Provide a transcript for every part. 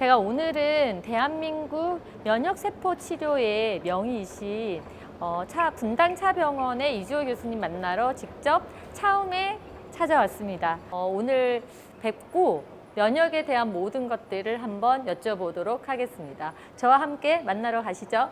제가 오늘은 대한민국 면역세포 치료의 명의이신 어, 차 분당 차병원의 이주호 교수님 만나러 직접 차움에 찾아왔습니다. 어, 오늘 뵙고 면역에 대한 모든 것들을 한번 여쭤보도록 하겠습니다. 저와 함께 만나러 가시죠.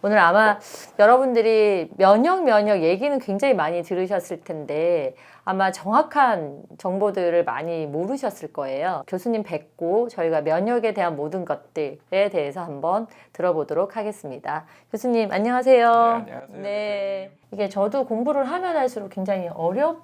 오늘 아마 여러분들이 면역 면역 얘기는 굉장히 많이 들으셨을 텐데 아마 정확한 정보들을 많이 모르셨을 거예요. 교수님 뵙고 저희가 면역에 대한 모든 것들에 대해서 한번 들어보도록 하겠습니다. 교수님 안녕하세요. 네, 안녕하세요. 네. 이게 저도 공부를 하면 할수록 굉장히 어려운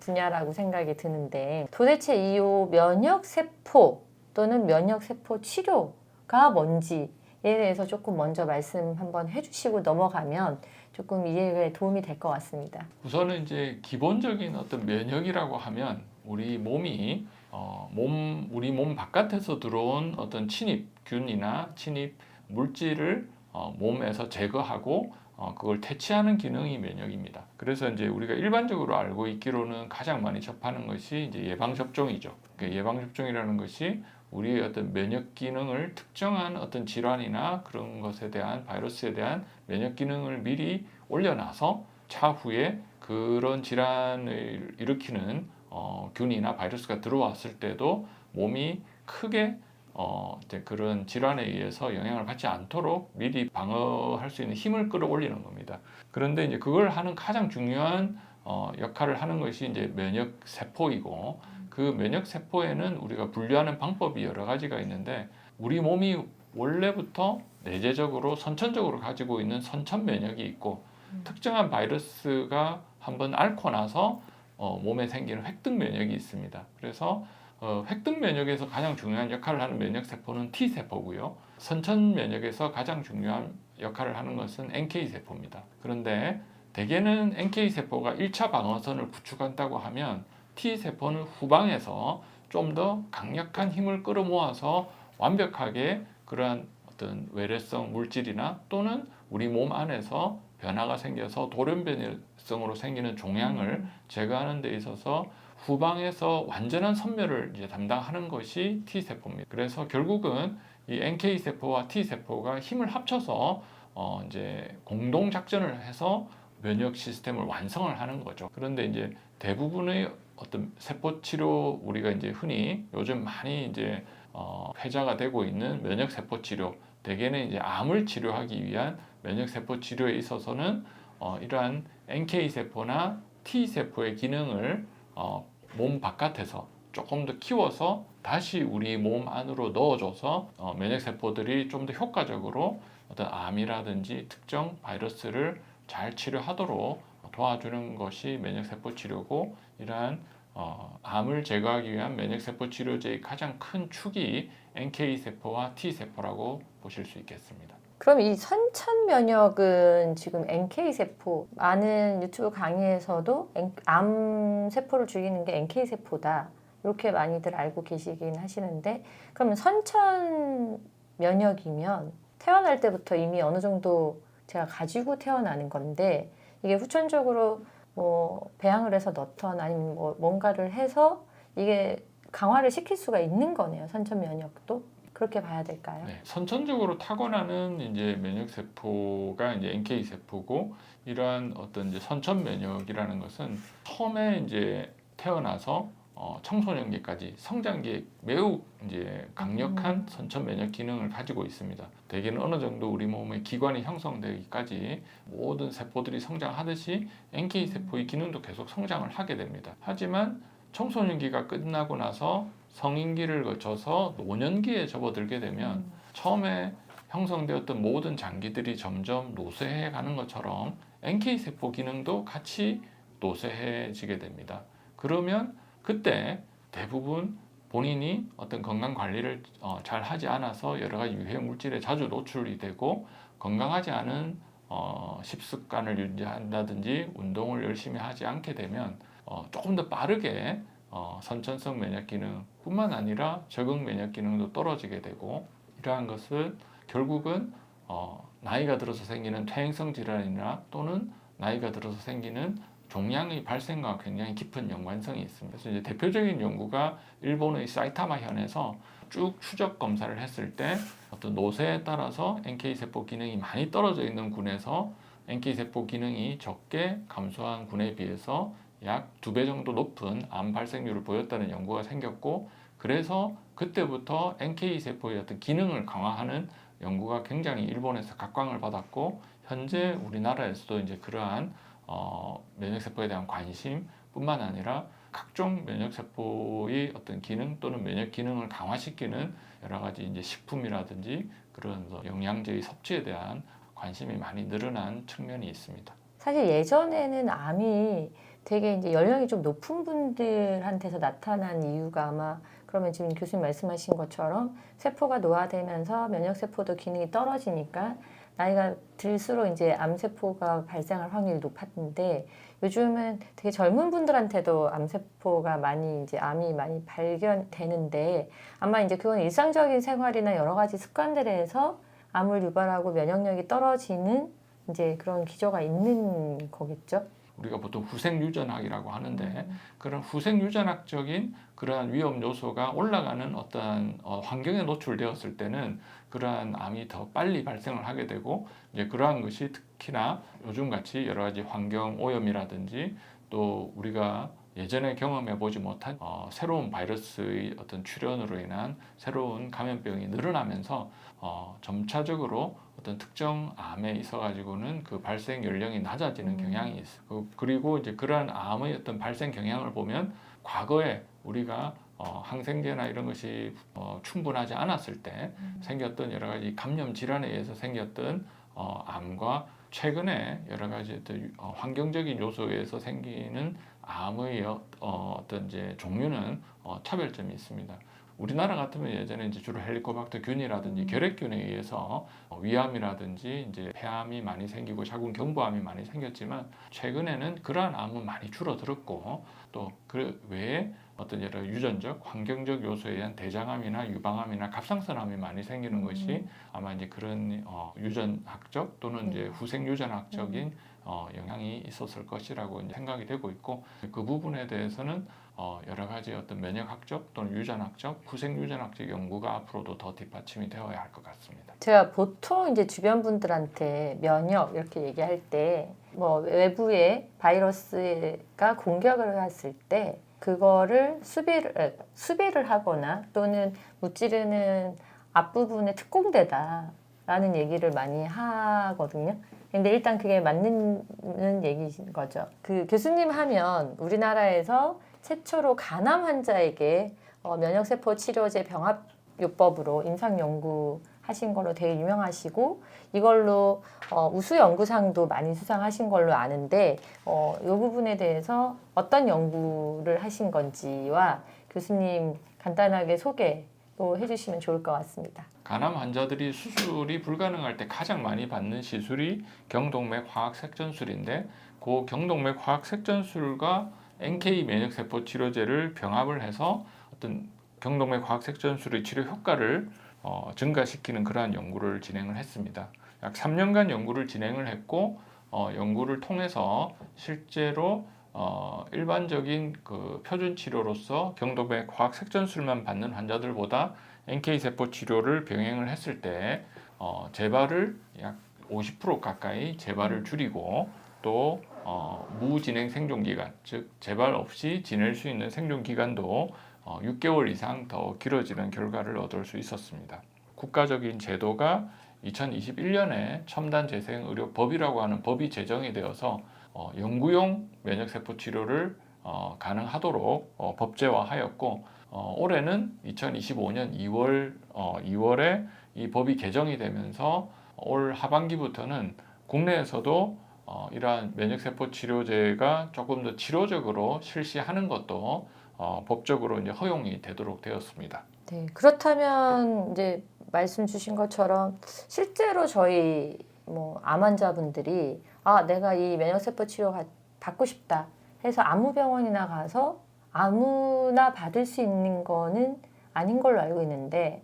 분야라고 생각이 드는데 도대체 이 면역 세포 또는 면역 세포 치료가 뭔지 에 대해서 조금 먼저 말씀 한번 해주시고 넘어가면 조금 이해에 도움이 될 것 같습니다. 우선은 이제 기본적인 어떤 면역이라고 하면 우리 몸이 어, 몸 우리 몸 바깥에서 들어온 어떤 침입균이나 침입 물질을 어, 몸에서 제거하고 어, 그걸 퇴치하는 기능이 면역입니다. 그래서 이제 우리가 일반적으로 알고 있기로는 가장 많이 접하는 것이 이제 예방 접종이죠. 그 예방 접종이라는 것이 우리의 어떤 면역 기능을 특정한 어떤 질환이나 그런 것에 대한 바이러스에 대한 면역 기능을 미리 올려놔서 차후에 그런 질환을 일으키는 어, 균이나 바이러스가 들어왔을 때도 몸이 크게 어, 이제 그런 질환에 의해서 영향을 받지 않도록 미리 방어할 수 있는 힘을 끌어올리는 겁니다. 그런데 이제 그걸 하는 가장 중요한 어, 역할을 하는 것이 이제 면역 세포이고 그 면역 세포에는 우리가 분류하는 방법이 여러 가지가 있는데 우리 몸이 원래부터 내재적으로 선천적으로 가지고 있는 선천 면역이 있고 특정한 바이러스가 한번 앓고 나서 어, 몸에 생기는 획득 면역이 있습니다. 그래서 어, 획득 면역에서 가장 중요한 역할을 하는 면역 세포는 T 세포고요. 선천 면역에서 가장 중요한 역할을 하는 것은 NK 세포입니다. 그런데 대개는 NK 세포가 1차 방어선을 구축한다고 하면 T 세포는 후방에서 좀 더 강력한 힘을 끌어모아서 완벽하게 그러한 어떤 외래성 물질이나 또는 우리 몸 안에서 변화가 생겨서 돌연변이성으로 생기는 종양을 제거하는 데 있어서 후방에서 완전한 선멸을 이제 담당하는 것이 T 세포입니다. 그래서 결국은 이 NK 세포와 T 세포가 힘을 합쳐서 어 이제 공동 작전을 해서 면역 시스템을 완성을 하는 거죠. 그런데 이제 대부분의 어떤 세포 치료 우리가 이제 흔히 요즘 많이 이제 어 회자가 되고 있는 면역 세포 치료 대개는 이제 암을 치료하기 위한 면역 세포 치료에 있어서는 어 이러한 NK 세포나 T 세포의 기능을 어, 몸 바깥에서 조금 더 키워서 다시 우리 몸 안으로 넣어줘서 어, 면역 세포들이 좀 더 효과적으로 어떤 암이라든지 특정 바이러스를 잘 치료하도록 도와주는 것이 면역 세포 치료고 이러한 어, 암을 제거하기 위한 면역 세포 치료제의 가장 큰 축이 NK 세포와 T 세포라고 보실 수 있겠습니다. 그럼 이 선천 면역은 지금 NK 세포 많은 유튜브 강의에서도 암 세포를 죽이는 게 NK 세포다 이렇게 많이들 알고 계시긴 하시는데 그러면 선천 면역이면 태어날 때부터 이미 어느 정도 제가 가지고 태어나는 건데 이게 후천적으로 뭐 배양을 해서 넣던 아니면 뭐 뭔가를 해서 이게 강화를 시킬 수가 있는 거네요 선천 면역도 그렇게 봐야 될까요? 네, 선천적으로 타고나는 이제 면역 세포가 이제 NK 세포고 이러한 어떤 이제 선천 면역이라는 것은 처음에 이제 태어나서 어, 청소년기까지 성장기에 매우 이제 강력한 선천 면역 기능을 가지고 있습니다. 대개는 어느 정도 우리 몸의 기관이 형성되기까지 모든 세포들이 성장하듯이 NK 세포의 기능도 계속 성장을 하게 됩니다. 하지만 청소년기가 끝나고 나서 성인기를 거쳐서 노년기에 접어들게 되면 처음에 형성되었던 모든 장기들이 점점 노쇠해 가는 것처럼 NK 세포 기능도 같이 노쇠해지게 됩니다. 그러면 그때 대부분 본인이 어떤 건강 관리를 어, 잘 하지 않아서 여러 가지 유해 물질에 자주 노출이 되고 건강하지 않은 어, 식습관을 유지한다든지 운동을 열심히 하지 않게 되면 어, 조금 더 빠르게 어, 선천성 면역 기능뿐만 아니라 적응 면역 기능도 떨어지게 되고 이러한 것을 결국은 어, 나이가 들어서 생기는 퇴행성 질환이나 또는 나이가 들어서 생기는 종양의 발생과 굉장히 깊은 연관성이 있습니다. 그래서 이제 대표적인 연구가 일본의 사이타마 현에서 쭉 추적 검사를 했을 때 어떤 노세에 따라서 NK 세포 기능이 많이 떨어져 있는 군에서 NK 세포 기능이 적게 감소한 군에 비해서 약 두 배 정도 높은 암 발생률을 보였다는 연구가 생겼고 그래서 그때부터 NK 세포의 어떤 기능을 강화하는 연구가 굉장히 일본에서 각광을 받았고 현재 우리나라에서도 이제 그러한 어, 면역 세포에 대한 관심뿐만 아니라 각종 면역 세포의 어떤 기능 또는 면역 기능을 강화시키는 여러 가지 이제 식품이라든지 그런 영양제의 섭취에 대한 관심이 많이 늘어난 측면이 있습니다. 사실 예전에는 암이 되게 이제 연령이 좀 높은 분들한테서 나타난 이유가 아마 그러면 지금 교수님 말씀하신 것처럼 세포가 노화되면서 면역 세포도 기능이 떨어지니까 나이가 들수록 이제 암 세포가 발생할 확률이 높았는데 요즘은 되게 젊은 분들한테도 암 세포가 많이 이제 암이 많이 발견되는데 아마 이제 그건 일상적인 생활이나 여러 가지 습관들에서 암을 유발하고 면역력이 떨어지는 이제 그런 기저가 있는 거겠죠. 우리가 보통 후생 유전학이라고 하는데 음. 그런 후생 유전학적인 그러한 위험 요소가 올라가는 어떤 어, 환경에 노출되었을 때는 그러한 암이 더 빨리 발생을 하게 되고 이제 그러한 것이 특히나 요즘 같이 여러 가지 환경 오염이라든지 또 우리가 예전에 경험해 보지 못한 어, 새로운 바이러스의 어떤 출현으로 인한 새로운 감염병이 늘어나면서 어, 점차적으로 어떤 특정 암에 있어 가지고는 그 발생 연령이 낮아지는 음. 경향이 있어. 그, 그리고 이제 그러한 암의 어떤 발생 경향을 보면 과거에 우리가 어, 항생제나 이런 것이 어, 충분하지 않았을 때 생겼던 여러 가지 감염 질환에 의해서 생겼던 어, 암과 최근에 여러 가지 어떤 어, 환경적인 요소에 의해서 생기는 암의 어, 어, 어떤 이제 종류는 어, 차별점이 있습니다. 우리나라 같으면 예전에 이제 주로 헬리코박터 균이라든지 결핵균에 의해서 어, 위암이라든지 이제 폐암이 많이 생기고 자궁 경부암이 많이 생겼지만 최근에는 그러한 암은 많이 줄어들었고 또 그 외에 어떤 여러 유전적, 환경적 요소에 의한 대장암이나 유방암이나 갑상선암이 많이 생기는 것이 아마 이제 그런 어, 유전학적 또는 이제 후생 유전학적인 어, 영향이 있었을 것이라고 생각이 되고 있고 그 부분에 대해서는 어, 여러 가지 어떤 면역학적 또는 유전학적, 후생 유전학적 연구가 앞으로도 더 뒷받침이 되어야 할 것 같습니다. 제가 보통 이제 주변 분들한테 면역 이렇게 얘기할 때 뭐 외부의 바이러스가 공격을 했을 때 그거를 수비를 에, 수비를 하거나 또는 무찌르는 앞부분에 특공대다라는 얘기를 많이 하거든요. 근데 일단 그게 맞는 얘기인 거죠. 그 교수님 하면 우리나라에서 최초로 간암 환자에게 어, 면역세포 치료제 병합 요법으로 임상 연구 하신 걸로 되게 유명하시고 이걸로 어, 우수 연구상도 많이 수상하신 걸로 아는데 어, 이 부분에 대해서 어떤 연구를 하신 건지와 교수님 간단하게 소개도 해주시면 좋을 것 같습니다. 간암 환자들이 수술이 불가능할 때 가장 많이 받는 시술이 경동맥 화학 색전술인데 그 경동맥 화학 색전술과 NK 면역 세포 치료제를 병합을 해서 어떤 경동맥 화학 색전술의 치료 효과를 어, 증가시키는 그러한 연구를 진행을 했습니다. 약 3년간 연구를 진행을 했고 어, 연구를 통해서 실제로 어, 일반적인 그 표준 치료로서 경동맥 화학 색전술만 받는 환자들보다 NK 세포 치료를 병행을 했을 때 어, 재발을 약 50% 가까이 재발을 줄이고 또 어, 무진행 생존 기간, 즉 재발 없이 지낼 수 있는 생존 기간도 어, 6개월 이상 더 길어지는 결과를 얻을 수 있었습니다. 국가적인 제도가 2021년에 첨단 재생 의료 법이라고 하는 법이 제정이 되어서 어, 연구용 면역 세포 치료를 어, 가능하도록 어, 법제화하였고 어, 올해는 2025년 2월 어, 2월에 이 법이 개정이 되면서 올 하반기부터는 국내에서도 어, 이러한 면역세포 치료제가 조금 더 치료적으로 실시하는 것도 어, 법적으로 이제 허용이 되도록 되었습니다. 네, 그렇다면 이제 말씀 주신 것처럼 실제로 저희 뭐 암 환자분들이 아 내가 이 면역세포 치료 가- 받고 싶다 해서 아무 병원이나 가서 아무나 받을 수 있는 거는 아닌 걸로 알고 있는데 예,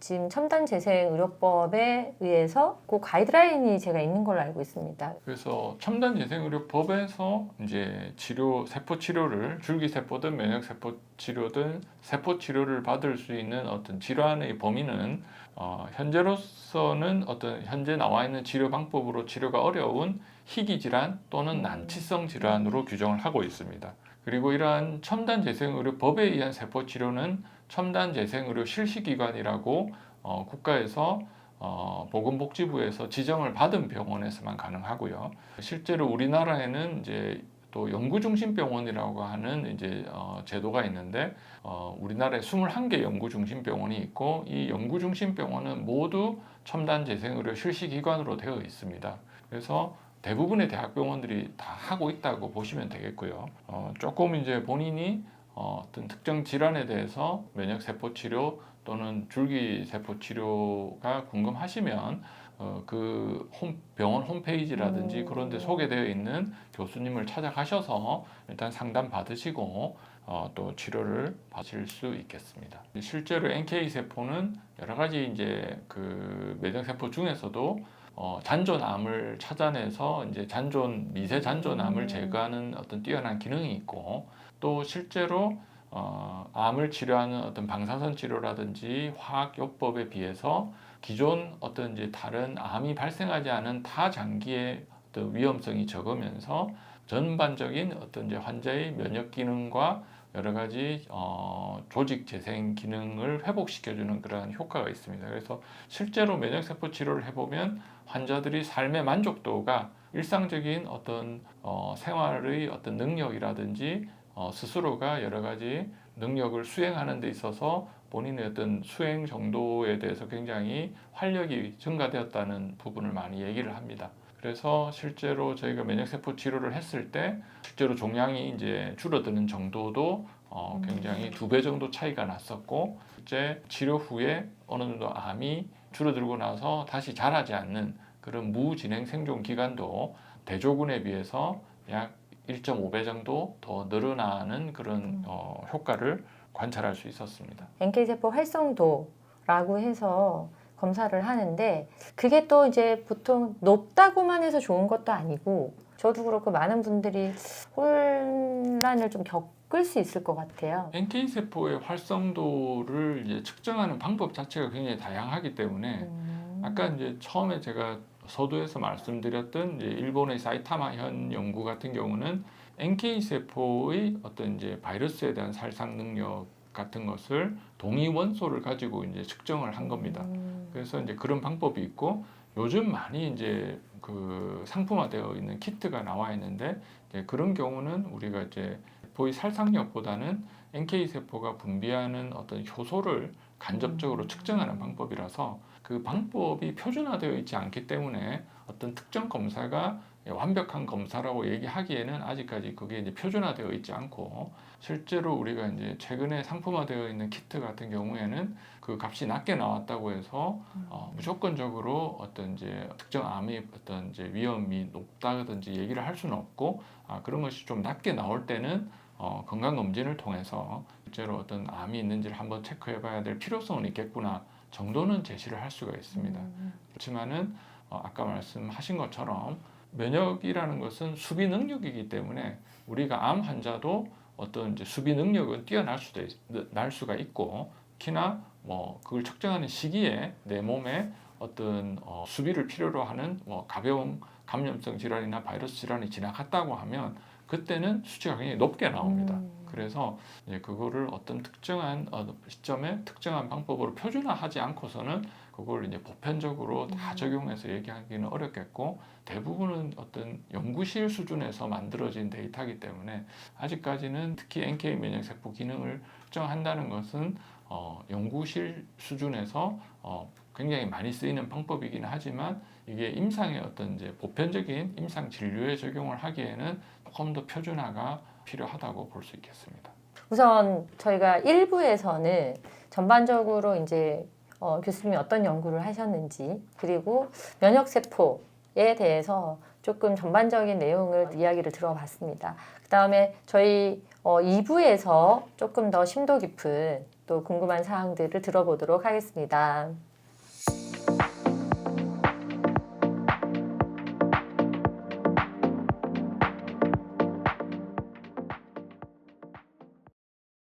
지금 첨단 재생 의료법에 의해서 그 가이드라인이 제가 있는 걸로 알고 있습니다. 그래서 첨단 재생 의료법에서 이제 치료 세포 치료를 줄기 세포든 면역 세포 치료든 세포 치료를 받을 수 있는 어떤 질환의 범위는 어, 현재로서는 어떤 현재 나와 있는 치료 방법으로 치료가 어려운 희귀 질환 또는 난치성 질환으로 규정을 하고 있습니다. 그리고 이러한 첨단 재생 의료법에 의한 세포 치료는 첨단 재생의료 실시기관이라고 어, 국가에서 어, 보건복지부에서 지정을 받은 병원에서만 가능하고요. 실제로 우리나라에는 이제 또 연구중심 병원이라고 하는 이제 어, 제도가 있는데 어, 우리나라에 21개 연구중심 병원이 있고 이 연구중심 병원은 모두 첨단 재생의료 실시기관으로 되어 있습니다. 그래서 대부분의 대학병원들이 다 하고 있다고 보시면 되겠고요. 어, 조금 이제 본인이 어, 어떤 특정 질환에 대해서 면역 세포 치료 또는 줄기 세포 치료가 궁금하시면 어, 그 홈, 병원 홈페이지라든지 음. 그런 데 소개되어 있는 교수님을 찾아가셔서 일단 상담 받으시고 어, 또 치료를 받으실 수 있겠습니다. 실제로 NK 세포는 여러 가지 이제 그 면역 세포 중에서도 어, 잔존암을 찾아내서 이제 잔존 미세 잔존암을 음. 제거하는 어떤 뛰어난 기능이 있고 또 실제로 어, 암을 치료하는 어떤 방사선 치료라든지 화학요법에 비해서 기존 어떤 이제 다른 암이 발생하지 않은 타 장기의 어떤 위험성이 적으면서 전반적인 어떤 이제 환자의 면역 기능과 여러 가지 어, 조직 재생 기능을 회복시켜주는 그러한 효과가 있습니다. 그래서 실제로 면역 세포 치료를 해보면 환자들이 삶의 만족도가 일상적인 어떤 어, 생활의 어떤 능력이라든지 어, 스스로가 여러 가지 능력을 수행하는 데 있어서 본인의 어떤 수행 정도에 대해서 굉장히 활력이 증가되었다는 부분을 많이 얘기를 합니다. 그래서 실제로 저희가 면역세포 치료를 했을 때 실제로 종양이 이제 줄어드는 정도도 어, 굉장히 두 배 정도 차이가 났었고 실제 치료 후에 어느 정도 암이 줄어들고 나서 다시 자라지 않는 그런 무진행 생존 기간도 대조군에 비해서 약 1.5배 정도 더 늘어나는 그런 어, 효과를 관찰할 수 있었습니다. NK 세포 활성도라고 해서 검사를 하는데 그게 또 이제 보통 높다고만 해서 좋은 것도 아니고 저도 그렇고 많은 분들이 혼란을 좀 겪을 수 있을 것 같아요. NK 세포의 활성도를 이제 측정하는 방법 자체가 굉장히 다양하기 때문에 음. 아까 이제 처음에 제가 서두에서 말씀드렸던 일본의 사이타마 현 연구 같은 경우는 NK 세포의 어떤 이제 바이러스에 대한 살상 능력 같은 것을 동위 원소를 가지고 이제 측정을 한 겁니다. 음. 그래서 이제 그런 방법이 있고 요즘 많이 이제 그 상품화되어 있는 키트가 나와 있는데 그런 경우는 우리가 이제 세포의 살상력보다는 NK 세포가 분비하는 어떤 효소를 간접적으로 음. 측정하는 방법이라서 그 방법이 표준화되어 있지 않기 때문에 어떤 특정 검사가 완벽한 검사라고 얘기하기에는 아직까지 그게 이제 표준화되어 있지 않고 실제로 우리가 이제 최근에 상품화되어 있는 키트 같은 경우에는 그 값이 낮게 나왔다고 해서 어, 무조건적으로 어떤 이제 특정 암의 어떤 이제 위험이 높다든지 얘기를 할 수는 없고 아, 그런 것이 좀 낮게 나올 때는 어, 건강 검진을 통해서 실제로 어떤 암이 있는지를 한번 체크해봐야 될 필요성은 있겠구나 정도는 제시를 할 수가 있습니다. 음. 그렇지만은 어, 아까 말씀하신 것처럼 면역이라는 것은 수비 능력이기 때문에 우리가 암 환자도 어떤 이제 수비 능력은 뛰어날 수도 있, 날 수가 있고 특히나 뭐 그걸 측정하는 시기에 내 몸에 어떤 어, 수비를 필요로 하는 뭐 가벼운 감염성 질환이나 바이러스 질환이 지나갔다고 하면 그때는 수치가 굉장히 높게 나옵니다. 음. 그래서 이제 그거를 어떤 특정한 어, 시점에 특정한 방법으로 표준화하지 않고서는 그걸 이제 보편적으로 다 음. 적용해서 얘기하기는 어렵겠고 대부분은 어떤 연구실 수준에서 만들어진 데이터이기 때문에 아직까지는 특히 NK 면역 세포 기능을 특정한다는 것은 어, 연구실 수준에서 어, 굉장히 많이 쓰이는 방법이긴 하지만 이게 임상의 어떤 이제 보편적인 임상 진료에 적용을 하기에는 조금 더 표준화가 필요하다고 볼 수 있겠습니다. 우선 저희가 1부에서는 전반적으로 이제 어, 교수님이 어떤 연구를 하셨는지 그리고 면역 세포에 대해서 조금 전반적인 내용을 이야기를 들어봤습니다. 그 다음에 저희 어, 2부에서 조금 더 심도 깊은 또 궁금한 사항들을 들어보도록 하겠습니다.